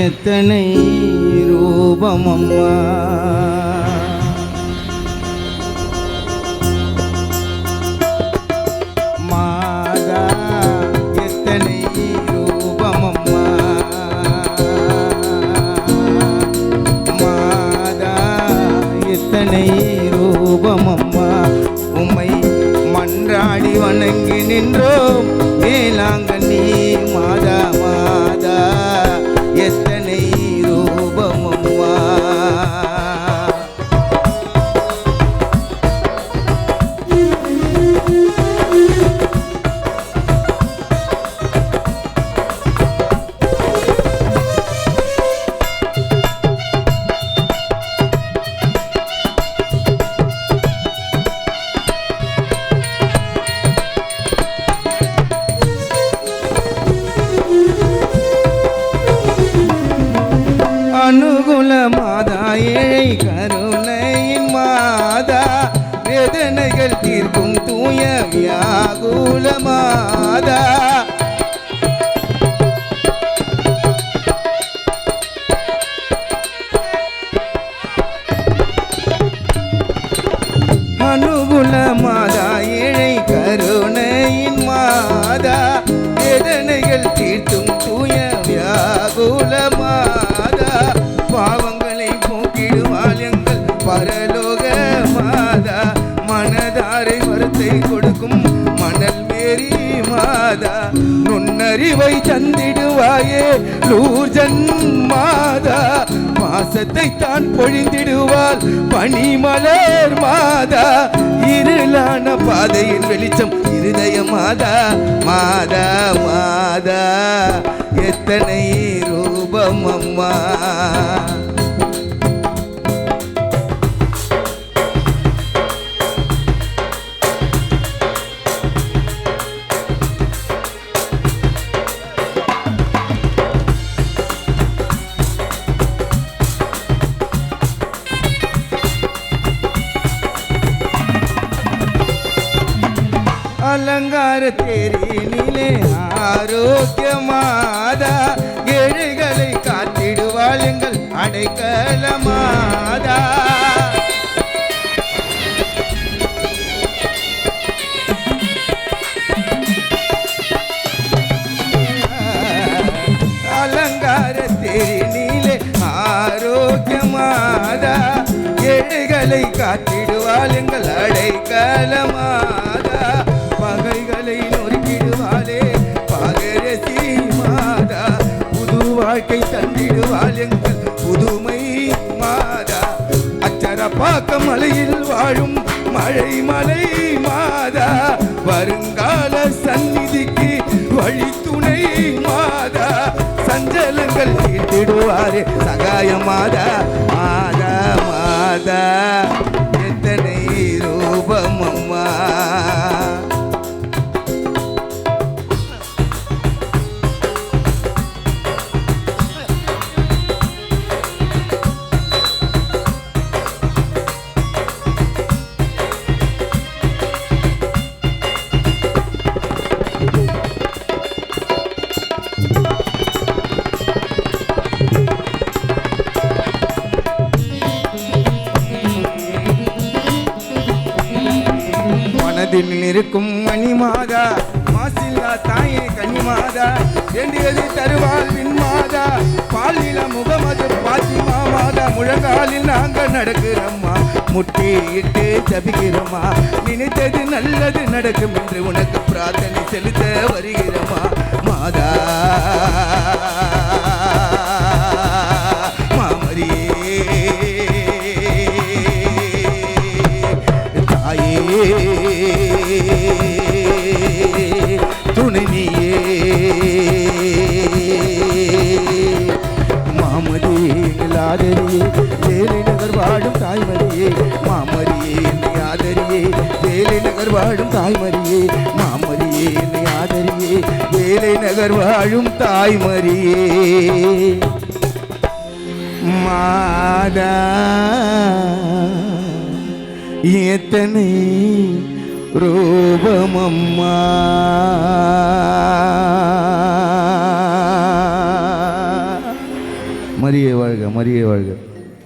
எத்தனை ரூபமம்மா மாதா வேதனைகள் தீர்க்கும் தூய வியாகுல மாதா அனுகுல மாதா ஏழை கருணையின் மாதா வேதனைகள் தீர்த்தும் தூய வியாகுல மாதா பாவங்களை போக்கிடுவாள் எங்கள் பர நுண்ணறிவை தந்திடுவாயே. லூர்ஜன் மாதா மாசத்தை தான் பொழிந்திடுவாள் பனிமலர் மாதா இருளான பாதையின் வெளிச்சம் இருதய மாதா மாதா மாதா. எத்தனை ரூபம் அம்மா. அலங்கார தேரினிலே ஆரோக்கியமாதா. ஏழைகளை காத்திடுவாள் எங்கள் அடைக்கலமாதா. அலங்கார காத்திடுவாள் எங்கள் அடைக்கலமாதா. வாழ்க்கை தந்திடுவாள் எங்கள் புதுமை மாதா. அச்சரப்பாக்க மலையில் வாழும் மழை மலை மாதா. வருங்கால சந்நிதிக்கு வழி துணை மாதா. சஞ்சலங்கள் தீர்த்திடுவாரே சகாய மாதா. மாதா மாதா. காட்டில் இருக்கும் மணிமாதா மாசில்லா தாயே கனிமாதா வேண்டியது தருவாள் விண்மாதா பாலில முகமது பாத்திமா மாதா முழங்காலில் நாங்கள் நடக்கிறோம்மா முட்டியிட்டு ஜபிக்கிறோமா நினைத்தது நல்லது நடக்கும் என்று உனக்கு பிரார்த்தனை செலுத்த வருகிறோமா மாதா. தாய்மரியே மாமரியே என்னை ஆதரியே. வேலை நகர் வாழும் தாய்மரியே மாமரியே என்னை ஆதரியே. வேலை நகர் வாழும் தாய்மரியே மாதா எத்தனை ரூபமம்மா. மரியே வாழ்க மரியே வாழ்க.